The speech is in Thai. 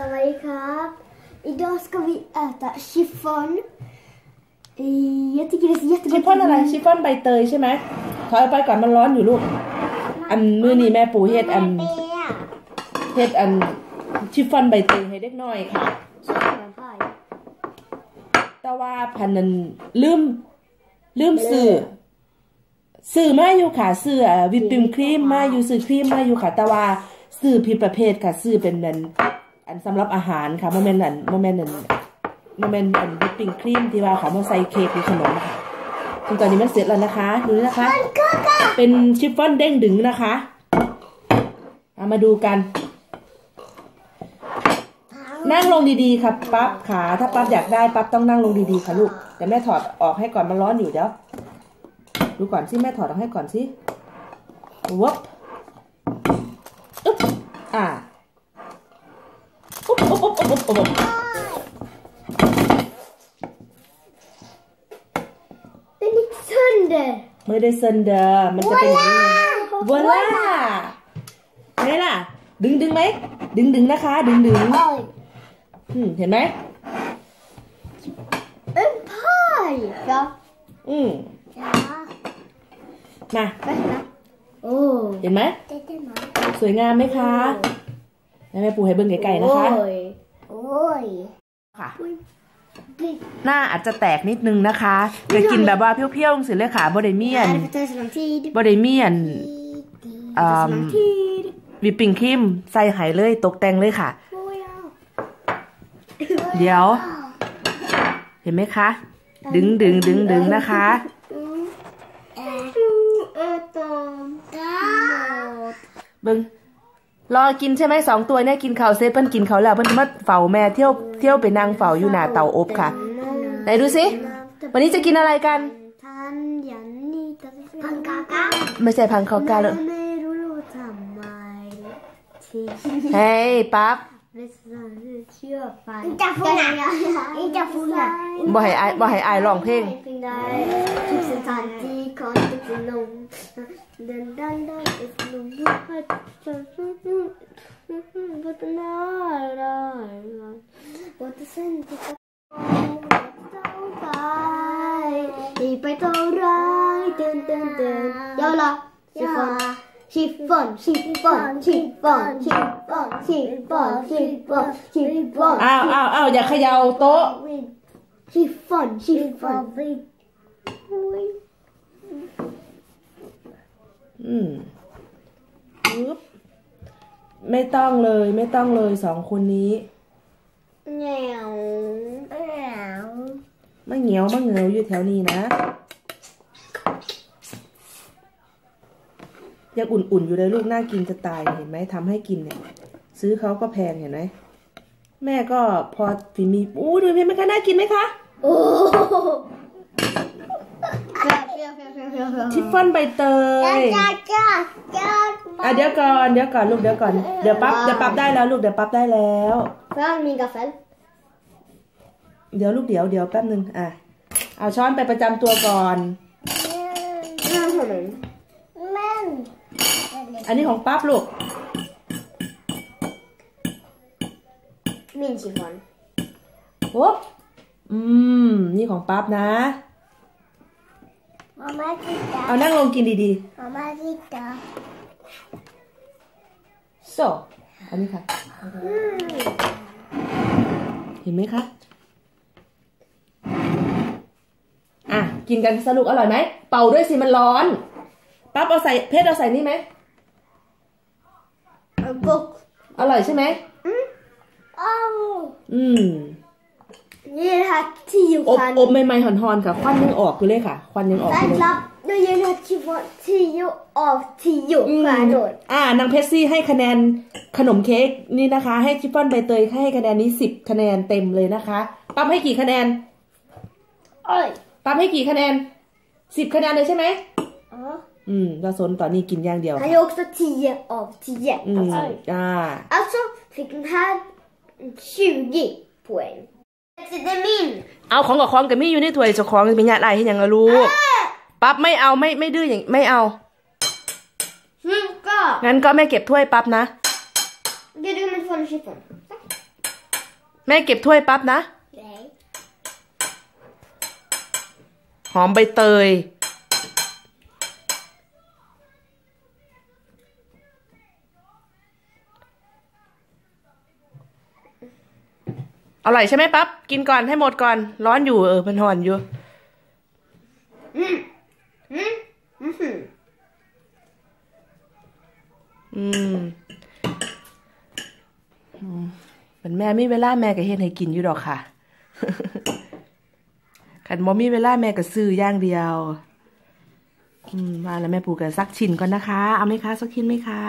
สวัสดีครับ Idag ska vi äta chiffon. Eh, Jag tycker det är ชิฟ jättegott. ฟ่อนอะไรชิฟฟ่อนใบเตยใช่ไหมถอยออกไปก่อนมันร้อนอยู่ลูก อันมือนี้แม่ปูเฮ็ดอันเฮ็ดอันชิฟฟ่อนใบเตยให้เด็กน้อยค่ะ แต่ว่าพันนั้นลืมลืมซื้อซื้อมาอยู่ค่ะซื้ออ่าวิปปิ้งครีมมาอยู่ซื้อครีมมาอยู่ค่ะ แต่ว่าซื้อผิดประเภทค่ะซื้อเป็นนัน อันสำหรับอาหารค่ะโมเมนต์อันโมเมนต์อันโมเมนต์อันวิปปิ้งครีมที่ว่าเขามาใส่เค้กหรือขนมค่ะซึ่งตอนนี้มันเสร็จแล้วนะคะ ดูนะคะ เป็นชิฟฟ่อนเด้งดึงนะคะเอามาดูกัน นั่งลงดีๆครับปั๊บขาถ้าปั๊บอยากได้ปั๊บต้องนั่งลงดีๆค่ะลูกแต่แม่ถอดออกให้ก่อนมันร้อนอยู่เดี๋ยวดูก่อนสิแม่ถอดออกให้ก่อนสิวับอึ๊บอ่าอุ๊บ อุ๊บอุ๊บอุ๊บอุ๊บอุ๊บ Den gick sönder. ไม่ได้เซนเดอร์มันจะเป็นอย่างนี้วอล่าไงล่ะ ดึงดึงไหม ดึงดึงนะคะ ดึงดึง Oj. อืมเห็นไหม En paj. Ja. อืม Ja. มา Vänta. Åh. เห็นไหม Det är man. สวยงามไหมคะให้แม่ปูให้เบิ้งไกลๆนะคะ Oj. Oj. ค่ะ Det หน้าอาจจะแตกนิดนึงนะคะจะกินแบบว่าเปรี้ยวๆสิเลยค่ะบไดเมียน här får ta så lång tid. บไดเมียน Det tar så lång Um, tid. วิปปิ้งครีมใส่ไห้เลยตกแต่งเลยค่ะ Åh ja. เดี๋ยว เห็นไหมคะ ดึงดึงดึงดึงนะคะ Mm. Äta mat. เบิ้ง รอกินใช่ไหมสองตัวเนี่ยกินข้าวเซฟเพิ่นกินเขาวแล้วเพิ่นมาเฝ้าแม่เที่ยวเที่ยวไปนั่งเฝ้าอยู่หน้าเตาอบค่ะ ไหนดูสิวันนี้จะกินอะไรกัน Pannkaka. ไม่ใช่พังข้าวกาเลยเฮ้ยปั๊บ Inte sjunga. Inte sjunga. บ่ให้อายบ่ให้อายร้องเพลง Tusen tanti kontot för någon. Den den den är nog But the night But the sun ไปเท่าไรเดินเดินเดินยาวละชิฟฟอนชิฟฟอนชิฟฟอนชิฟฟอนชิฟฟอนชิฟฟอนชิฟฟอนอ้าวอ้าวอ้าวอย่าเขย่าโต๊ะชิฟฟอนชิฟฟอน อืมปึ๊บไม่ต้องเลย ไม่ต้องเลยสองคนนี้แนวแนวไม่เหนียวไม่เหนียวอยู่แถวนี้นะ ยังอุ่นๆอยู่เลยลูกน่ากินจะตายเห็นไหมทำให้กินเนี่ย ซื้อเขาก็แพงเห็นไหมแม่ก็พอฝีมีอู้ดูพี่ไหมคะน่ากินไหมคะโอ้ ชิฟฟ่อนใบเตยจ้าจ้าจ้าอะเดี๋ยวก่อนเดี๋ยวก่อนลูกเดี๋ยวก่อนเดี๋ยวปั๊บเดี๋ยวปั๊บได้แล้วลูกเดี๋ยวปั๊บได้แล้ว Fram min gaffel. เดี๋ยวลูกเดี๋ยวเดี๋ยวแป๊บหนึ่งอะเอาช้อนไปประจำตัวก่อน Men. อันนี้ของปั๊บลูก Min chiffon. โอ้อืม นี่ของปั๊บนะ Mamma titta. เอานั่งลงกินดี Mamma titta. ๆโซอันนี้ค่ะเห็นไหมคะอะกินกันสรุปอร่อยไหมเป่าด้วยสิมันร้อนปั๊บเอาใส่เพชรเอาใส่นี่ไหม En bock. อร่อยใช่ไหม Oh. อืม Ge det här tio อบ stjärnor. อบใหม่ๆหอนๆค่ะ ควันยังออกอยู่เลยค่ะ ควันยังออกอยู่เลย Vänta. Nu ger det här chiffon tio av tio อืม stjärnor. อ่านางเพชซี่ให้คะแนนขนมเค้กนี่นะคะ ให้ชิฟฟ่อนใบเตยให้คะแนนนี้สิบคะแนนเต็มเลยนะคะปั๊บให้กี่คะแนน Oj. ปั๊บให้กี่คะแนนสิบคะแนนเลยใช่ไหม Ja. อืมก็สนตอนนี้กินอย่างเดียว Han är också tio av tio. อืม Alltså, อ่า alltså fick den här 20 poäng. Det är min. เอาของกับของกับมี่อยู่ในถ้วยเจ้าของเป็นญาติอะไรให้ยังละลูกปั๊บไม่เอาไม่ไม่ดื้ออย่างไม่เอา Sjuka! งั้นก็ไม่เก็บถ้วยปั๊บนะ Det är du med två chiffon. แม่เก็บถ้วยปั๊บนะ Okay. หอมใบเตย อร่อยใช่ไหมปั๊บกินก่อนให้หมดก่อน ร้อนอยู่เออมันหอนอยู่ Mm. Mm. Mm-hmm. อืมอืมเป็นแม่มีเวลาแม่ก็เฮ็ดให้กินอยู่ดอกค่ะขันบ่มีเวลาแม่ก็ซื้ออย่างเดียว อืมมาแล้วแม่ปูก็ซักชิ้นก่อนนะคะ เอาไหมคะสักชิ้นไหมคะ